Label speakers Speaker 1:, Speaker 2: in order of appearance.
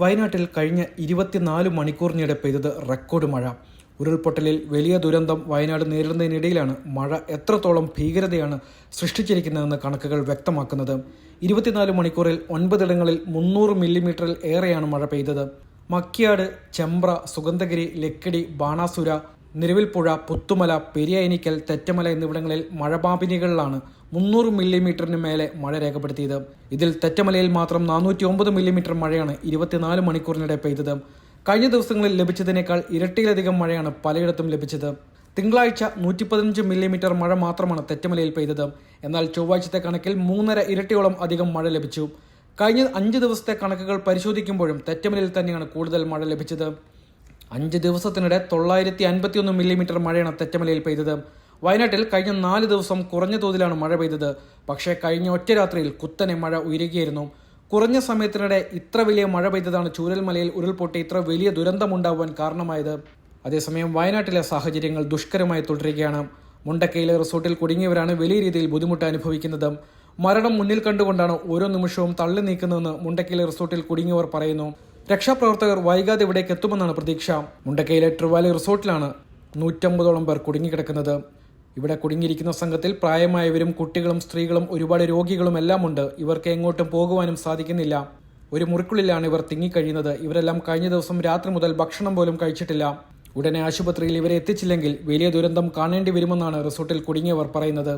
Speaker 1: വയനാട്ടിൽ കഴിഞ്ഞ ഇരുപത്തിനാല് മണിക്കൂറിനിടെ പെയ്തത് റെക്കോർഡ് മഴ. ഉരുൾപൊട്ടലിൽ വലിയ ദുരന്തം വയനാട് നേരിടുന്നതിനിടയിലാണ്. മഴ എത്രത്തോളം ഭീകരതയാണ് സൃഷ്ടിച്ചിരിക്കുന്നതെന്ന് കണക്കുകൾ വ്യക്തമാക്കുന്നത്. ഇരുപത്തിനാല് മണിക്കൂറിൽ ഒൻപതിടങ്ങളിൽ മുന്നൂറ് മില്ലിമീറ്ററിൽ ഏറെയാണ് മഴ പെയ്തത്. മക്കിയാട് ചെമ്പ്ര സുഗന്ധഗിരി ലക്കിടി ബാണാസുര നിരവിൽപ്പുഴ പുത്തുമല പെരിയനിക്കൽ തെറ്റമല എന്നിവിടങ്ങളിൽ മഴപാപിനികളിലാണ് മുന്നൂറ് മില്ലിമീറ്ററിന് മേലെ മഴ രേഖപ്പെടുത്തിയത്. ഇതിൽ തെറ്റമലയിൽ മാത്രം നാനൂറ്റി ഒമ്പത് മില്ലിമീറ്റർ മഴയാണ് ഇരുപത്തിനാല് മണിക്കൂറിനിടെ പെയ്തത്. കഴിഞ്ഞ ദിവസങ്ങളിൽ ലഭിച്ചതിനേക്കാൾ ഇരട്ടിയിലധികം മഴയാണ് പലയിടത്തും ലഭിച്ചത്. തിങ്കളാഴ്ച നൂറ്റി പതിനഞ്ച് മില്ലിമീറ്റർ മഴ മാത്രമാണ് തെറ്റമലയിൽ പെയ്തത്. എന്നാൽ ചൊവ്വാഴ്ചത്തെ കണക്കിൽ മൂന്നര ഇരട്ടിയോളം അധികം മഴ ലഭിച്ചു. കഴിഞ്ഞ അഞ്ച് ദിവസത്തെ കണക്കുകൾ പരിശോധിക്കുമ്പോഴും തെറ്റമലയിൽ തന്നെയാണ് കൂടുതൽ മഴ ലഭിച്ചത്. അഞ്ച് ദിവസത്തിനിടെ തൊള്ളായിരത്തി അൻപത്തിയൊന്ന് മില്ലിമീറ്റർ മഴയാണ് തെറ്റമലയിൽ പെയ്തത്. വയനാട്ടിൽ കഴിഞ്ഞ നാല് ദിവസം കുറഞ്ഞ തോതിലാണ് മഴ പെയ്തത്. പക്ഷേ കഴിഞ്ഞ ഒറ്റ രാത്രിയിൽ കുത്തനെ മഴ ഉയരുകയായിരുന്നു. കുറഞ്ഞ സമയത്തിനിടെ ഇത്ര വലിയ മഴ പെയ്തതാണ് ചൂരൽമലയിൽ ഉരുൾപൊട്ടി ഇത്ര വലിയ ദുരന്തമുണ്ടാവാൻ കാരണമായത്. അതേസമയം വയനാട്ടിലെ സാഹചര്യങ്ങൾ ദുഷ്കരമായി തുടരുകയാണ്. മുണ്ടക്കയിലെ റിസോർട്ടിൽ കുടുങ്ങിയവരാണ് വലിയ രീതിയിൽ ബുദ്ധിമുട്ട് അനുഭവിക്കുന്നത്. മരണം മുന്നിൽ കണ്ടുകൊണ്ടാണ് ഓരോ നിമിഷവും തള്ളി നീക്കുന്നതെന്ന് മുണ്ടക്കയിലെ റിസോർട്ടിൽ കുടുങ്ങിയവർ പറയുന്നു. രക്ഷാപ്രവർത്തകർ വൈകാതെ ഇവിടേക്ക് എത്തുമെന്നാണ് പ്രതീക്ഷ. മുണ്ടക്കയിലെ ട്രിവാലി റിസോർട്ടിലാണ് നൂറ്റമ്പതോളം പേർ കുടുങ്ങിക്കിടക്കുന്നത്. ഇവിടെ കുടുങ്ങിയിരിക്കുന്ന സംഘത്തിൽ പ്രായമായവരും കുട്ടികളും സ്ത്രീകളും ഒരുപാട് രോഗികളും എല്ലാം ഉണ്ട്. ഇവർക്ക് എങ്ങോട്ടും പോകുവാനും സാധിക്കുന്നില്ല. ഒരു മുറിക്കുള്ളിലാണ് ഇവർ തിങ്ങിക്കഴിയുന്നത്. ഇവരെല്ലാം കഴിഞ്ഞ ദിവസം രാത്രി മുതൽ ഭക്ഷണം പോലും കഴിച്ചിട്ടില്ല. ഉടനെ ആശുപത്രിയിൽ ഇവരെ എത്തിച്ചില്ലെങ്കിൽ വലിയ ദുരന്തം കാണേണ്ടി വരുമെന്നാണ് റിസോർട്ടിൽ കുടുങ്ങിയവർ പറയുന്നത്.